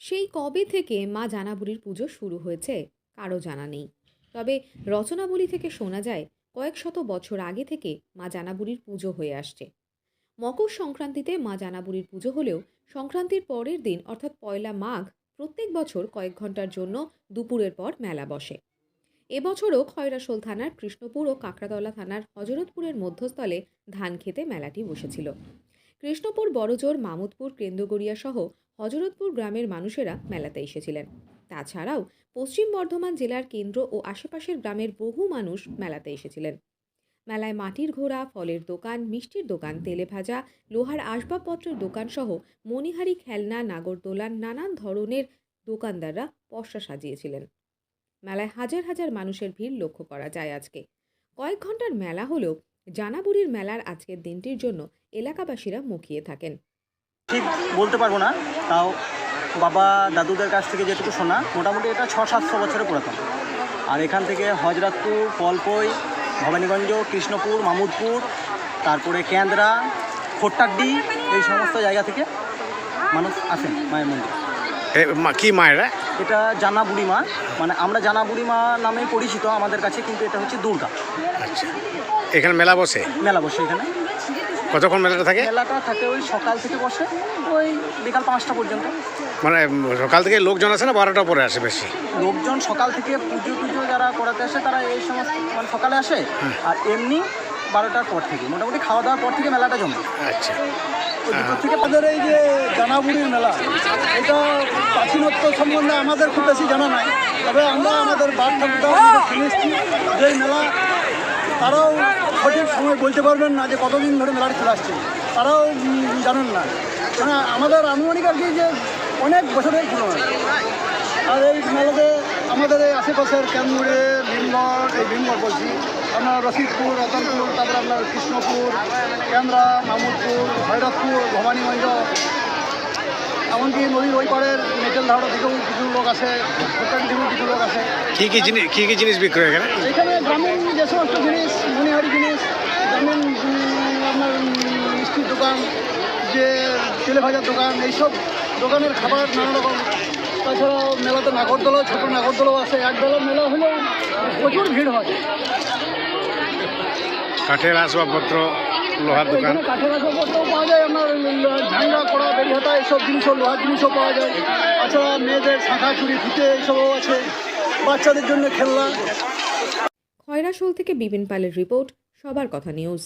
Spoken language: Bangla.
সেই কবে থেকে মা জানাবুড়ির পুজো শুরু হয়েছে কারও জানা নেই। তবে রচনাবলী থেকে শোনা যায়, কয়েক শত বছর আগে থেকে মা জানাবুড়ির পুজো হয়ে আসছে। মকর সংক্রান্তিতে মা জানাবুড়ির পুজো হলেও সংক্রান্তির পরের দিন, অর্থাৎ পয়লা মাঘ, প্রত্যেক বছর কয়েক ঘণ্টার জন্য দুপুরের পর মেলা বসে। এবছরও খয়রাসোল থানার কৃষ্ণপুর ও কাকড়াতলা থানার হজরতপুরের মধ্যস্থলে ধান খেতে মেলাটি বসেছিল। কৃষ্ণপুর, বড়জোর, মামুদপুর কেন্দ্রগড়িয়া সহ হজরতপুর গ্রামের মানুষেরা মেলাতে এসেছিলেন। তাছাড়াও পশ্চিম বর্ধমান জেলার কেন্দ্র ও আশেপাশের গ্রামের বহু মানুষ মেলাতে এসেছিলেন। মেলায় মাটির ঘোড়া, ফলের দোকান, মিষ্টির দোকান, তেলে ভাজা, লোহার আসবাবপত্রের দোকান সহ মণিহারি খেলনা নাগরদোলান নানান ধরনের দোকানদাররা পসরা সাজিয়েছিলেন। মেলায় হাজার হাজার মানুষের ভিড় লক্ষ্য করা যায় আজকে। কয়েক ঘণ্টার মেলা হলেও জানাবুড়ির মেলার আজকের দিনটির জন্য এলাকাবাসীরা মুখিয়ে থাকেন। ঠিক বলতে পারব না তাও বাবা দাদুদের কাছ থেকে যেটুকু শোনা মোটামুটি এটা ছ সাতশো বছরের পুরাতন। আর এখান থেকে হজরতপুর পলপই ভবানীগঞ্জ কৃষ্ণপুর মামুদপুর তারপরে কেন্দ্রা খোট্টাড্ডি এই সমস্ত জায়গা থেকে মানুষ আসেন মায়ের মন্দির। কি মায়েরা? এটা জানা বুড়ি মা মানে আমরা জানা বুড়ি মা নামেই পরিচিত আমাদের কাছে কিন্তু এটা হচ্ছে দুর্গা। আচ্ছা। এখানে মেলা বসে? মেলা বসে এখানে। কতক্ষণ মেলাটা থাকে? মেলাটা থাকে ওই সকাল থেকে বসে ওই বিকাল পাঁচটা পর্যন্ত। মানে সকাল থেকে লোকজন আসে না বারোটা পরে আসে বেশি? লোকজন সকাল থেকে পুজো টুজো যারা করাতে আসে তারা এই সমস্ত মানে সকালে আসে আর এমনি বারোটার পর থেকে মোটামুটি খাওয়া দাওয়ার পর থেকে মেলাটা জমে। আচ্ছা। থেকে আমাদের এই যে জানাবুড়ির মেলা এটা প্রাচীনত্ব সম্বন্ধে আমাদের খুব বেশি জানা নাই। তবে আমরা আমাদের বাপ শুনেছি যে মেলা, তারাও সঠিক সময় বলতে পারবেন না যে কতদিন ধরে মেলাটি চলে আসছে। তারাও জানেন না। মানে আমাদের আনুমানিক আর কি যে অনেক বছরের পুরনো আর এই মেলাতে আমাদের এই আশেপাশের ক্যামুড়ে ভীমগড়, এই ভীমগড় বলছি আপনার রশিদপুর, রতনপুর, তারপরে আপনার কৃষ্ণপুর, কেন্দ্রা মামুদপুর ভৈরবপুর, ভবানীগঞ্জ এমনকি নদীর ওই পাড়ের মেটেল ধারো থেকেও কিছু লোক আসে ভোটার থেকেও কিছু লোক আসে। কি কি জিনিস কি কি জিনিস বিক্রি হয় এখানে? এখানে গ্রামীণ যে সমস্ত জিনিস মনিহারি জিনিস গ্রামীণ আপনার মিষ্টির দোকান যে তেলে ভাজার দোকান এইসব দোকানের খাবার নানা রকম। তাছাড়াও মেলাতে নাগরদোলাও ছোটো নাগরদোলাও আছে এক মেলা হলেও প্রচুর ভিড় হয়। কাঠের আসবাবপত্র লোহার দোকান। পাওয়া যায় আপনার ঝাঙ্গা কড়া বেরি হাতা এইসব জিনিসও লোহার জিনিসও পাওয়া যায়। তাছাড়া মেয়েদের শাঁখা চুড়ি ফিতে এইসবও আছে। বাচ্চাদের জন্য খেলনা। খয়রাশোল থেকে বিপিন পালের রিপোর্ট সবার কথা নিউজ।